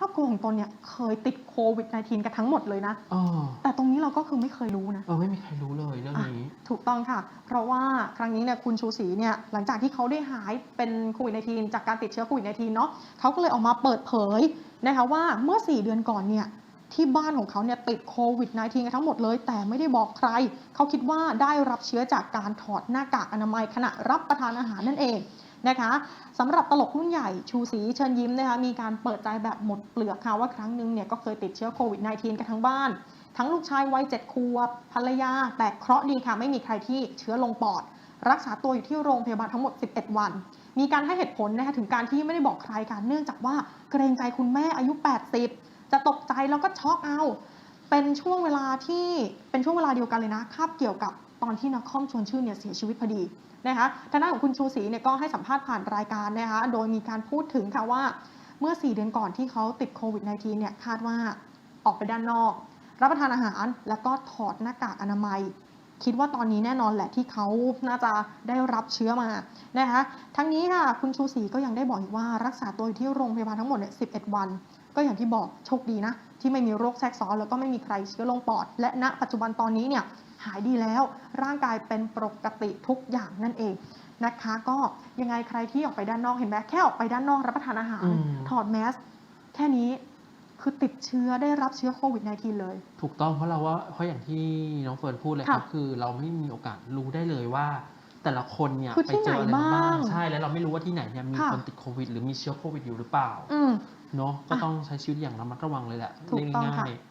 รอบครัวของตนเนี่ยเคยติดโควิด -19 กันทั้งหมดเลยนะ เออแต่ตรงนี้เราก็คือไม่เคยรู้นะ เออไม่มีใครรู้เลยเรื่องนี้ ถูกต้องค่ะ เพราะว่าครั้งนี้เนี่ยคุณชูศรีเนี่ยหลังจากที่เขาได้หายเป็นโควิด -19 จากการติดเชื้อโควิด -19 เนาะเขาก็เลยออกมาเปิดเผยนะคะว่าเมื่อ 4 เดือนก่อนเนี่ยที่บ้านของเขาเนี่ยติดโควิด -19 กันทั้งหมดเลย แต่ไม่ได้บอกใคร เขาคิดว่าได้รับเชื้อจากการถอดหน้ากากอนามัยขณะรับประทานอาหารนั่นเอง นะคะสำหรับตลกรุ่นใหญ่ชูศรีเชิญยิ้มนะคะมีการเปิดใจแบบหมดเปลือกค่ะว่าครั้งหนึ่งเนี่ยก็เคยติดเชื้อโควิด -19 กันทั้งบ้าน ทั้งลูกชายวัยเจ็ดขวบภรรยา แต่เคราะห์ดีค่ะไม่มีใครที่เชื้อลงปอด รักษาตัวอยู่ที่โรงพยาบาลทั้งหมด 11 วัน มีการให้เหตุผลนะคะถึงการที่ไม่ได้บอกใครค่ะเนื่องจากว่าเกรงใจคุณแม่อายุ 80 จะตกใจแล้วก็ช็อกเอา เป็นช่วงเวลาที่เป็นช่วงเวลาเดียวกันเลยนะคาบเกี่ยวกับตอนที่นักคอมชวนชื่นเนี่ยเสียชีวิตพอดีนะคะทางด้านของคุณชูศรีเนี่ยก็ให้สัมภาษณ์ผ่านรายการนะคะโดยมีการพูดถึงค่ะว่าเมื่อ 4 เดือนก่อนที่เขาติดโควิด -19 เนี่ยคาดว่าออกไปด้านนอก รับประทานอาหารแล้วก็ถอดหน้ากากอนามัย คิดว่าตอนนี้แน่นอนแหละที่เขาน่าจะได้รับเชื้อมานะคะทั้งนี้ค่ะคุณชูศรีก็ยังได้บอกอีกว่ารักษาตัวอยู่ที่โรงพยาบาลทั้งหมดเนี่ย11 วัน ก็อย่างที่บอกโชคดีนะ ที่ไม่มีโรคแทรกซ้อนแล้วก็ไม่มีใครเชื้อลงปอด และณปัจจุบันตอนนี้เนี่ยหายดีแล้วร่างกายเป็นปกติทุกอย่างนั่นเองนะคะ ก็ยังไงใครที่ออกไปด้านนอกเห็นไหมแค่ออกไปด้านนอกรับประทานอาหารอืมถอดแมสแค่นี้ คือติดเชื้อได้รับเชื้อโควิด -19 เลย ถูกต้องเพราะเราว่าเพราะอย่างที่น้องเฟิร์นพูดเลยครับ ค่ะคือเราไม่มีโอกาสรู้ได้เลยว่า แต่ละคนเนี่ยคือไปที่เจออะไรไหนมาบ้าบ้างงใช่แล้วเราไม่รู้ว่าที่ไหนเนี่ยมีค่ะ คนติดโควิด หรือมีเชื้อโควิดอยู่หรือเปล่าอืม เนาะก็ต้องใช้ชีวิตอย่างระมัดระวังเลยแหละถูกต้องเรียกค่ะง่ายๆ